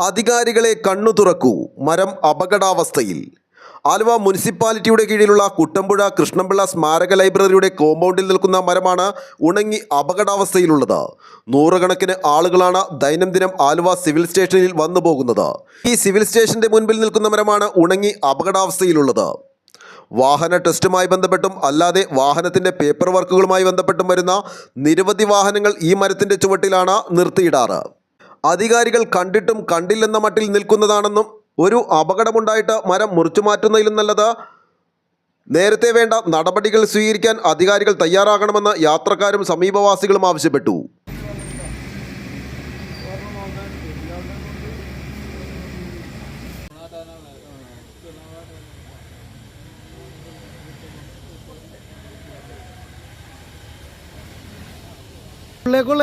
അധികാരികളെ കണ്ണു തുറക്കൂ. മരം അപകടാവസ്ഥയിൽ. ആലുവ മുനിസിപ്പാലിറ്റിയുടെ കീഴിലുള്ള കുട്ടമ്പുഴ കൃഷ്ണപിള്ള സ്മാരക ലൈബ്രറിയുടെ കോമ്പൗണ്ടിൽ നിൽക്കുന്ന മരമാണ് ഉണങ്ങി അപകടാവസ്ഥയിലുള്ളത്. നൂറുകണക്കിന് ആളുകളാണ് ദൈനംദിനം ആലുവ സിവിൽ സ്റ്റേഷനിൽ വന്നു പോകുന്നത്. ഈ സിവിൽ സ്റ്റേഷന്റെ മുൻപിൽ നിൽക്കുന്ന മരമാണ് ഉണങ്ങി അപകടാവസ്ഥയിലുള്ളത്. വാഹന ടെസ്റ്റുമായി ബന്ധപ്പെട്ടും അല്ലാതെ വാഹനത്തിന്റെ പേപ്പർ വർക്കുകളുമായി ബന്ധപ്പെട്ടും വരുന്ന നിരവധി വാഹനങ്ങൾ ഈ മരത്തിന്റെ ചുവട്ടിലാണ് നിർത്തിയിടാറ്. അധികാരികൾ കണ്ടിട്ടും കണ്ടില്ലെന്ന മട്ടിൽ നിൽക്കുന്നതാണെന്നും ഒരു അപകടമുണ്ടായിട്ട് മരം മുറിച്ചു മാറ്റുന്നതിലും നല്ലത്. നേരത്തെ വേണ്ട നടപടികൾ സ്വീകരിക്കാൻ അധികാരികൾ തയ്യാറാകണമെന്ന് യാത്രക്കാരും സമീപവാസികളും ആവശ്യപ്പെട്ടു. ഉള്ളിലേക്കുള്ള